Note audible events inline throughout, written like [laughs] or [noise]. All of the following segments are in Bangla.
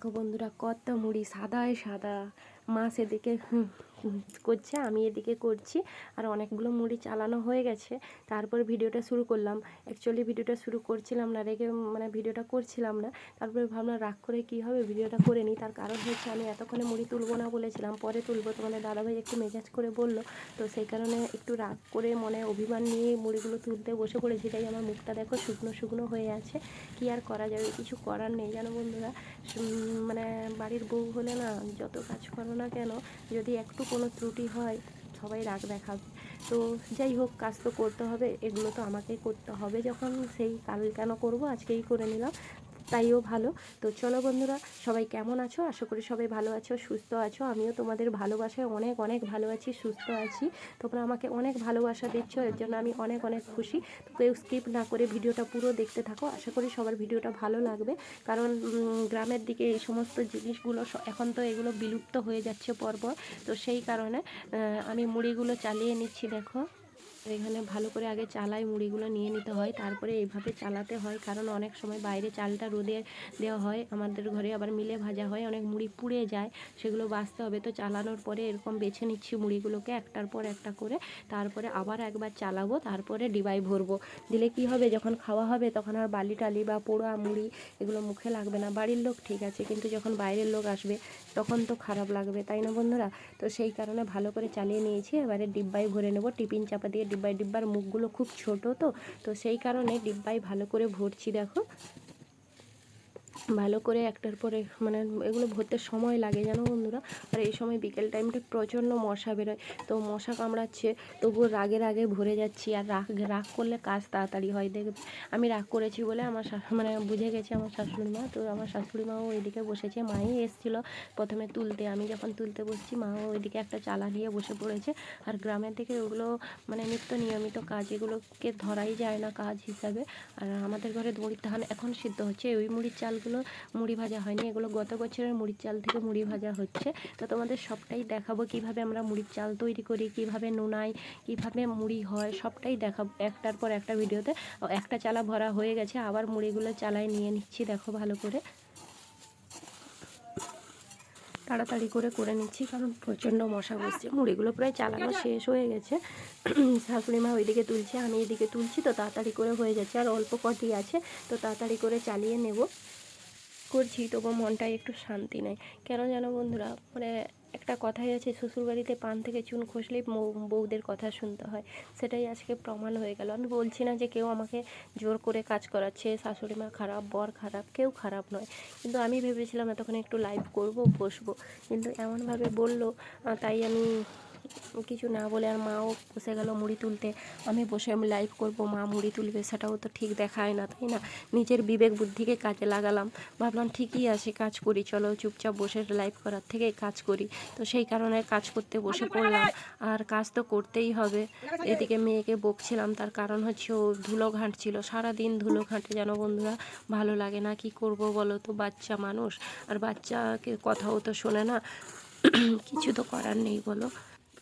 দেখো বন্ধুরা কত মুড়ি সাদায় সাদা মাছ হুম, [laughs] করছে, আমি এদিকে করছি। আর অনেকগুলো মুড়ি চালানো হয়ে গেছে। তারপর ভিডিওটা শুরু করলাম। অ্যাকচুয়ালি ভিডিওটা শুরু করছিলাম না, রেগে মানে ভিডিওটা করছিলাম না। তারপরে ভাবলাম, রাগ করে কী হবে? ভিডিওটা করে নিই। তার কারণ হচ্ছে, আমি এতক্ষণে মুড়ি তুলবো না বলেছিলাম, পরে তুলবো। তোমাদের দাদাভাই একটু মেজাজ করে বলল। তো সেই কারণে একটু রাগ করে মনে অভিমান নিয়ে মুড়িগুলো তুলতে বসে পড়েছি। তাই আমার মুখটা দেখো শুকনো শুকনো হয়ে আছে। কি আর করা যাবে? কিছু করার নেই জানো বন্ধুরা। মানে বাড়ির বউ হলে না, যত কাজ করো না কেন, যদি একটু কোনো ত্রুটি হয়, সবাই রাগ দেখাবে। তো যাই হোক, কাজ তো করতে হবে, এগুলো তো আমাকেই করতে হবে। যখন সেই কাল কেন করব, আজকেই করে নিলাম। তাইও ভালো। তো চলো বন্ধুরা, সবাই কেমন আছো? আশা করি সবাই ভালো আছো, সুস্থ আছো। আমিও তোমাদের ভালোবাসায় অনেক অনেক ভালো আছি, সুস্থ আছি। তোমরা আমাকে অনেক ভালোবাসা দিচ্ছ, এর জন্য আমি অনেক অনেক খুশি। তো কেউ স্কিপ না করে ভিডিওটা পুরো দেখতে থাকো। আশা করি সবার ভিডিওটা ভালো লাগবে। কারণ গ্রামের দিকে এই সমস্ত জিনিসগুলো এখন তো এগুলো বিলুপ্ত হয়ে যাচ্ছে পরপর। তো সেই কারণে আমি মুড়িগুলো চালিয়ে নিচ্ছি, দেখো। এখানে ভালো করে আগে চালাই মুড়িগুলো নিয়ে নিতে হয়। তারপরে এইভাবে চালাতে হয়, কারণ অনেক সময় বাইরে চালটা রোদে দেওয়া হয়। আমাদের ঘরে আবার মিলে ভাজা হয়, অনেক মুড়ি পুড়ে যায়, সেগুলো বাঁচতে হবে। তো চালানোর পরে এরকম বেছে নিচ্ছি মুড়িগুলোকে একটার পর একটা করে। তারপরে আবার একবার চালাবো, তারপরে ডিবাই ভরবো। দিলে কি হবে, যখন খাওয়া হবে তখন আর বালি টালি বা পোড়া মুড়ি এগুলো মুখে লাগবে না। বাড়ির লোক ঠিক আছে, কিন্তু যখন বাইরের লোক আসবে তখন তো খারাপ লাগবে, তাই না বন্ধুরা? তো সেই কারণে ভালো করে চালিয়ে নিয়েছি। এবারে ডিব্বায় ভরে নেব। টিফিন চাপা দিয়ে ডিব্বাই ডিব্বার মুখগুলো খুব ছোট তো তো সেই কারণে ডিব্বাই ভালো করে ভরছি, দেখো। ভালো করে একটার পরে মানে এগুলো ভরতে সময় লাগে, জানো বন্ধুরা? আর এই সময় বিকেল টাইমটা প্রচণ্ড মশা বেরোয়। তো মশা কামড়াচ্ছে, তবুও রাগের আগে ভরে যাচ্ছি। আর রাগ রাগ করলে কাজ তাড়াতাড়ি হয় দেখ আমি রাগ করেছি বলে আমার মানে বুঝে গেছে আমার শাশুড়ি মা তো আমার শাশুড়ি মাও ওইদিকে বসেছে। মাই এসেছিল প্রথমে তুলতে। আমি যখন তুলতে বসছি মাও ওইদিকে একটা চালা নিয়ে বসে পড়েছে। আর গ্রামের দিকে ওগুলো মানে নিত্য নিয়মিত কাজ, এগুলোকে ধরাই যায় না কাজ হিসাবে। আর আমাদের ঘরে মুড়ির ধান এখন সিদ্ধ হচ্ছে। ওই মুড়ির চালগুলো মুড়ি ভাজা হয়নি, এগুলো গত বছরের মুড়ির চাল থেকে মুড়ি ভাজা হচ্ছে। তো তোমাদের সবটাই দেখাবো কীভাবে আমরা মুড়ির চাল তৈরি করি, কীভাবে নুনাই কীভাবে মুড়ি হয়, সবটাই দেখাবো একটার পর একটা ভিডিওতে। একটা চালা ভরা হয়ে গেছে, আবার মুড়িগুলো চালায় নিয়ে নিচ্ছি, দেখো ভালো করে। তাড়াতাড়ি করে করে নিচ্ছি, কারণ প্রচণ্ড মশা বসছে। মুড়িগুলো প্রায় চালানো শেষ হয়ে গেছে। শাশুড়ি মা ওইদিকে তুলছে, আমি এদিকে তুলছি, তো তাড়াতাড়ি করে হয়ে যাচ্ছে, আর অল্প কটি আছে, তো তাড়াতাড়ি করে চালিয়ে নেব। করছি তবু মনটায় একটু শান্তি নেই। কেন জানো বন্ধুরা? মানে একটা কথাই আছে, শ্বশুরবাড়িতে পান থেকে চুন খসলেই বউদের কথা শুনতে হয়। সেটাই আজকে প্রমাণ হয়ে গেল। আমি বলছি না যে কেউ আমাকে জোর করে কাজ করাচ্ছে, শাশুড়ি মা খারাপ, বর খারাপ, কেউ খারাপ নয়। কিন্তু আমি ভেবেছিলাম এতক্ষণ একটু লাইভ করব, বসবো। কিন্তু এমনভাবে বলল তাই আমি কিছু না বলে আর মাও বসে গেল মুড়ি তুলতে। আমি বসে আমি লাইভ করব মা মুড়ি তুলবে সেটাও তো ঠিক দেখায় না তাই না? নিজের বিবেক বুদ্ধিকে কাজে লাগালাম। ভাবলাম ঠিকই আছে কাজ করি চলো চুপচাপ বসে লাইভ করার থেকে কাজ করি। তো সেই কারণে কাজ করতে বসে পড়লাম। আর কাজ তো করতেই হবে। এদিকে মেয়েকে বকছিলাম তার কারণ হচ্ছে ও ধুলো ঘাঁটছিল। সারাদিন ধুলো ঘাঁটে যেন বন্ধুরা ভালো লাগে না কি করব বলো তো বাচ্চা মানুষ। আর বাচ্চাকে কথাও তো শোনে না। [clears throat] কিছু তো করার নেই বলো।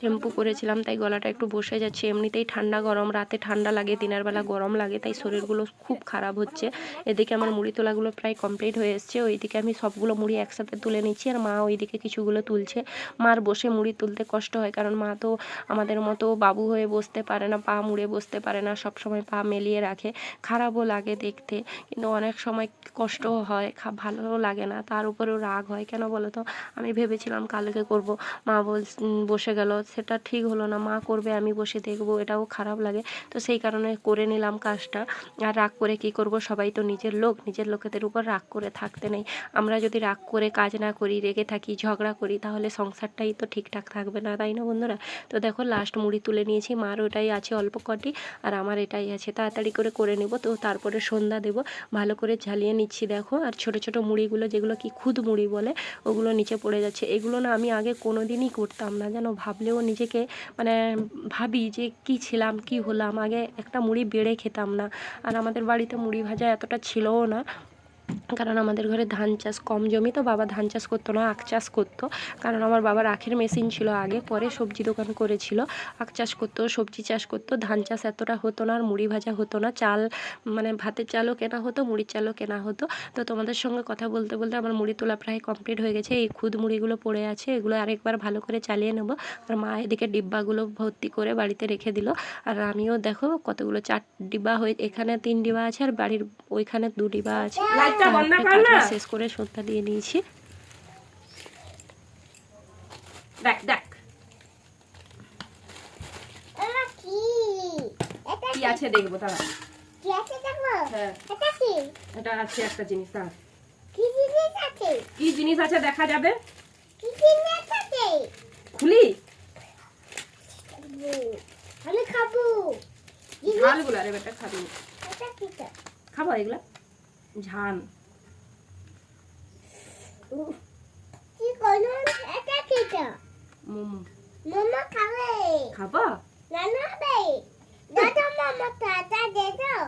টেম্পু করেছিলাম তাই গলাটা একটু বসে যাচ্ছে। এমনিতেই ঠান্ডা গরম, রাতে ঠান্ডা লাগে, দিনের বেলা গরম লাগে, তাই শরীরগুলো খুব খারাপ হচ্ছে। এদিকে আমার মুড়ি তোলাগুলো প্রায় কমপ্লিট হয়ে এসছে। ওইদিকে আমি সবগুলো মুড়ি একসাথে তুলে নিচ্ছি, আর মা ওইদিকে কিছুগুলো তুলছে। মার বসে মুড়ি তুলতে কষ্ট হয়, কারণ মা তো আমাদের মতো বাবু হয়ে বসতে পারে না, পা মুড়ে বসতে পারে না সব সময় পা মেলিয়ে রাখে। খারাপও লাগে দেখতে, কিন্তু অনেক সময় কষ্টও হয় ভালোও লাগে না, তার উপরেও রাগ হয়। কেন বলো তো? আমি ভেবেছিলাম কালকে করব। মা বল বসে গেল সেটা ঠিক হলো না, মা করবে, আমি বসে দেখব, এটাও খারাপ লাগে। তো সেই কারণে করে নিলাম কাজটা। আর রাগ করে কি করব? সবাই তো নিজের লোক, নিজের লোকেদের উপর রাগ করে থাকতে নেই। আমরা যদি রাগ করে কাজ না করি, রেগে থাকি, ঝগড়া করি, তাহলে সংসারটাই তো ঠিকঠাক থাকবে না, তাই না বন্ধুরা? তো দেখো লাস্ট মুড়ি তুলে নিয়েছি, মার ওটাই আছে অল্প কটি, আর আমার এটাই আছে। তাড়াতাড়ি করে করে নেব, তো তারপরে সন্ধ্যা দেব। ভালো করে ঝালিয়ে নিচ্ছি, দেখো। আর ছোট ছোট মুড়িগুলো, যেগুলো কি খুদ মুড়ি বলে, ওগুলো নিচে পড়ে যাচ্ছে। এগুলো না আমি আগে কোনো দিনই করতাম না যেন ভাবলেও নিজেকে মানে ভাবি যে কি ছিলাম, কি হলাম, আগে একটা মুড়ি বেড়ে খেতাম না। আর আমাদের বাড়িতে মুড়ি ভাজা এতটা ছিলও না। কারণ আমাদের ঘরে ধান চাষ কম জমি তো, বাবা ধান চাষ করতো না, আখ চাষ করতো। কারণ আমার বাবার আখের মেশিন ছিল আগে, পরে সবজি দোকান করেছিল। আখ চাষ করতো, সবজি চাষ করতো, ধান চাষ এতটা হতো না, আর মুড়ি ভাজা হতো না, চাল মানে ভাতের চালও কেনা হতো, মুড়ির চালও কেনা হতো। তো তোমাদের সঙ্গে কথা বলতে বলতে আমার মুড়ি তোলা প্রায় কমপ্লিট হয়ে গেছে। এই খুদ মুড়িগুলো পড়ে আছে, এগুলো আরেকবার ভালো করে চালিয়ে নেব। আর মা এদিকে ডিব্বাগুলো ভর্তি করে বাড়িতে রেখে দিল। আর আমিও দেখো কতগুলো, চার ডিব্বা হয়ে, এখানে তিন ডিব্বা আছে, আর বাড়ির ওইখানে দু ডিব্বা আছে। লাইটটা বন্ধ কর না? কাটলা শেষ করে সন্ধ্যা দিয়ে দিয়েছি দেখ দেখ। এটা কি? এটা কি আছে দেখব তারা কি আছে দেখো হ্যাঁ। এটা কি? এটা আছে একটা জিনিস। কি জিনিস আছে? কি জিনিস আছে দেখা যাবে? কি জিনিস আছে? খুলি? আমি খাব। ঝালগুলো রে বেটা খাবি খাব এগুলা? ঝাল। কি করুন এটা কিটা মোমো। মামা খাবে? খাব? নানা বে দাদা মামা দাদা দে দাও।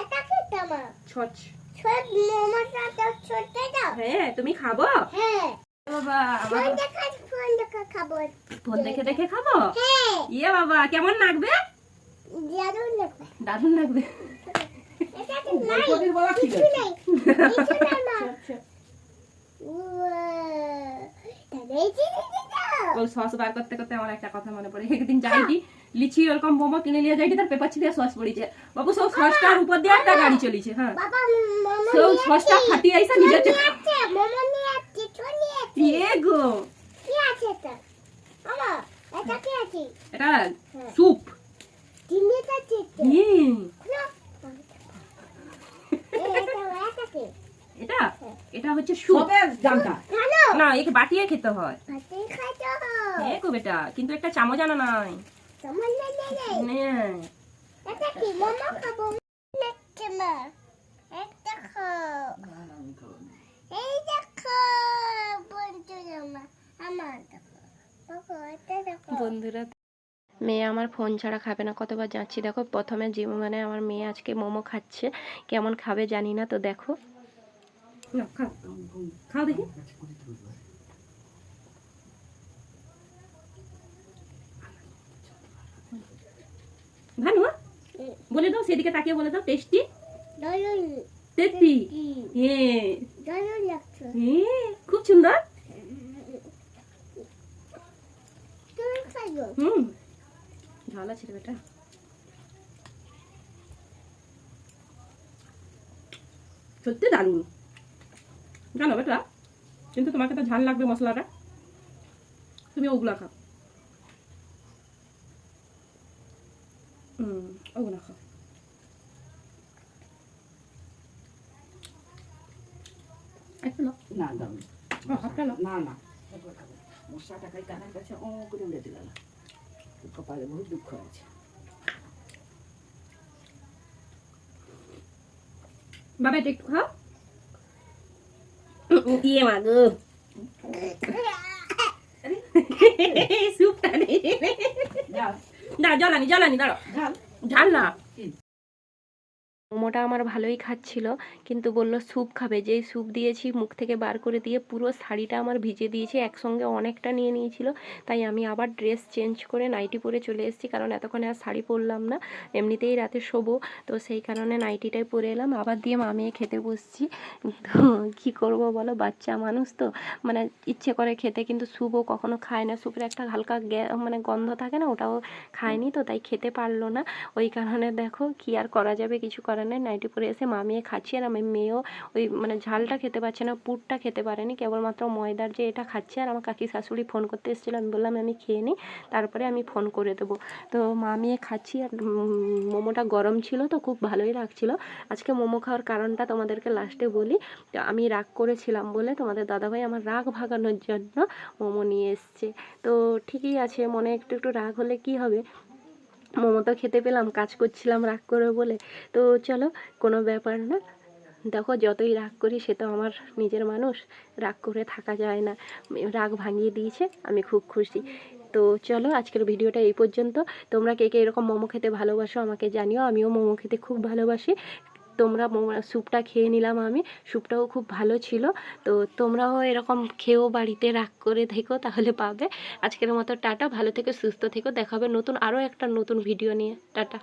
এটা কিটা মা? ছচ। ছোট মামা দাদা ছোট দাও। হ্যাঁ তুমি খাব? হ্যাঁ। বাবা ফোন আমার দেখা ফোন দেখা খাব। ফোন দেখে দেখে খাব? হ্যাঁ। ইয়ে বাবা কেমন লাগবে? দারুণ দেখবে দারুণ লাগবে। এটা কি নাই। কিছু নেই কিছু নাই মা উয়া, তাহলে এই জিনিসটা ওই সস বার করতে করতে আমার একটা কথা মনে পড়ে একদিন যাইটি লিচি ওরকম মোমো কিনে নিয়ে যাইটি তার পেপার ছিঁড়ে সস পড়িছে বাবু সব সসটার উপর দিয়ে একটা গাড়ি চলিছে হ্যাঁ সব সসটা। ফাটিয়ে আইসা নিয়ে ইয়ে গো কি আছে এটা? মামা, এটা কি আছে? এটা হ্যাঁ। এটা। হুম। এ, এটা, এটা কি? এটা হচ্ছে জানতা না একে বাটিয়ে খেতে হয় হ্যাঁ গো বেটা কিন্তু একটা চামচ আনা নাই তোমার নে, নে, নে। নে। এটা কি? মামা খাব। দেখছে মা। একটা খাও। এই দেখো, বন্ধুরা আমার। আমার দেখো। দেখো, এটা দেখো। বন্ধুরা মেয়ে আমার ফোন ছাড়া খাবে না কতবার যাচ্ছি দেখো প্রথমে যে মানে আমার মেয়ে আজকে মোমো খাচ্ছে কেমন খাবে জানি না তো দেখো খাও খাও দেখি ভানু বলে দাও সেদিকে তাকিয়ে বলে দাও টেস্টি টেস্টি হ্যাঁ। হ্যাঁ খুব সুন্দর। হুম। ঝাল আছে রে বেটা। সত্যি দারুণ। জানো বেটা কিন্তু তোমাকে তো ঝাল লাগবে মশলাটা। তুমি ওগুলা খাও। হুম ওগুলা খাও। একটু নাও। না নাও। না না। মশলা টাকায় কানার কাছে ও করে উড়ে দিল না কপালে বহুত দুঃখ আছে। বাবা এটা একটু খাও। ইয়ে মাগো সুপটা নেই না জ্বালানি জ্বালানি দাঁড়াও ঝাল ঝাল না মোমোটা আমার ভালোই খাচ্ছিল, কিন্তু বলল, স্যুপ খাবে। যেই স্যুপ দিয়েছি, মুখ থেকে বার করে দিয়ে পুরো শাড়িটা আমার ভিজে দিয়েছে, একসঙ্গে অনেকটা নিয়ে নিয়েছিল। তাই আমি আবার ড্রেস চেঞ্জ করে নাইটি পরে চলে এসেছি, কারণ এতক্ষণে আর শাড়ি পরলাম না, এমনিতেই রাতে শোবো। তো সেই কারণে নাইটিটাই পরে এলাম। আবার দিয়ে মামিয়ে খেতে বসছি। তো কী করব বলো, বাচ্চা মানুষ তো মানে ইচ্ছে করে খেতে, কিন্তু স্যুপও কখনো খায় না। স্যুপের একটা হালকা মানে গন্ধ থাকে না, ওটাও খায়নি, তো তাই খেতে পারল না। ওই কারণে দেখো, কি আর করা যাবে, কিছু করার নেই নাইটি পরে এসে মামিয়ে খাচ্ছি আর আমার মেয়েও ওই মানে ঝালটা খেতে পারছে না, পুরটা খেতে পারেনি। কেবলমাত্র ময়দার যে এটা খাচ্ছে আর আমার কাকি শাশুড়ি ফোন করতে এসেছিল, আমি বললাম, আমি খেয়ে নিই তারপরে আমি ফোন করে দেবো। তো মামিয়ে খাচ্ছি আর মোমোটা গরম ছিল তো, খুব ভালোই লাগছিল। আজকে মোমো খাওয়ার কারণটা তোমাদেরকে লাস্টে বলি। আমি রাগ করেছিলাম বলে তোমাদের দাদাভাই আমার রাগ ভাগানোর জন্য মোমো নিয়ে এসছে। তো ঠিকই আছে, মনে একটু একটু রাগ হলে কি হবে? মোমো তো খেতে পেলাম, কাজ করছিলাম রাগ করে বলে। তো চলো, কোনো ব্যাপার না। দেখো, যতই রাগ করি, সে তো আমার নিজের মানুষ। রাগ করে থাকা যায় না। রাগ ভাঙিয়ে দিয়েছে, আমি খুব খুশি। তো চলো, আজকের ভিডিওটা এই পর্যন্ত। তোমরা কে কে এরকম মোমো খেতে ভালোবাসো আমাকে জানিও। আমিও মোমো খেতে খুব ভালোবাসি। তোমরা স্যুপটা খেয়ে নিলাম আমি। স্যুপটাও খুব ভালো ছিল। তো তোমরাও এরকম খেয়েও বাড়িতে রাগ করে থেকো, তাহলে পাবে। আজকের মতো টাটা, ভালো থেকো, সুস্থ থেকো। দেখাবে নতুন, আরও একটা নতুন ভিডিও নিয়ে। টাটা।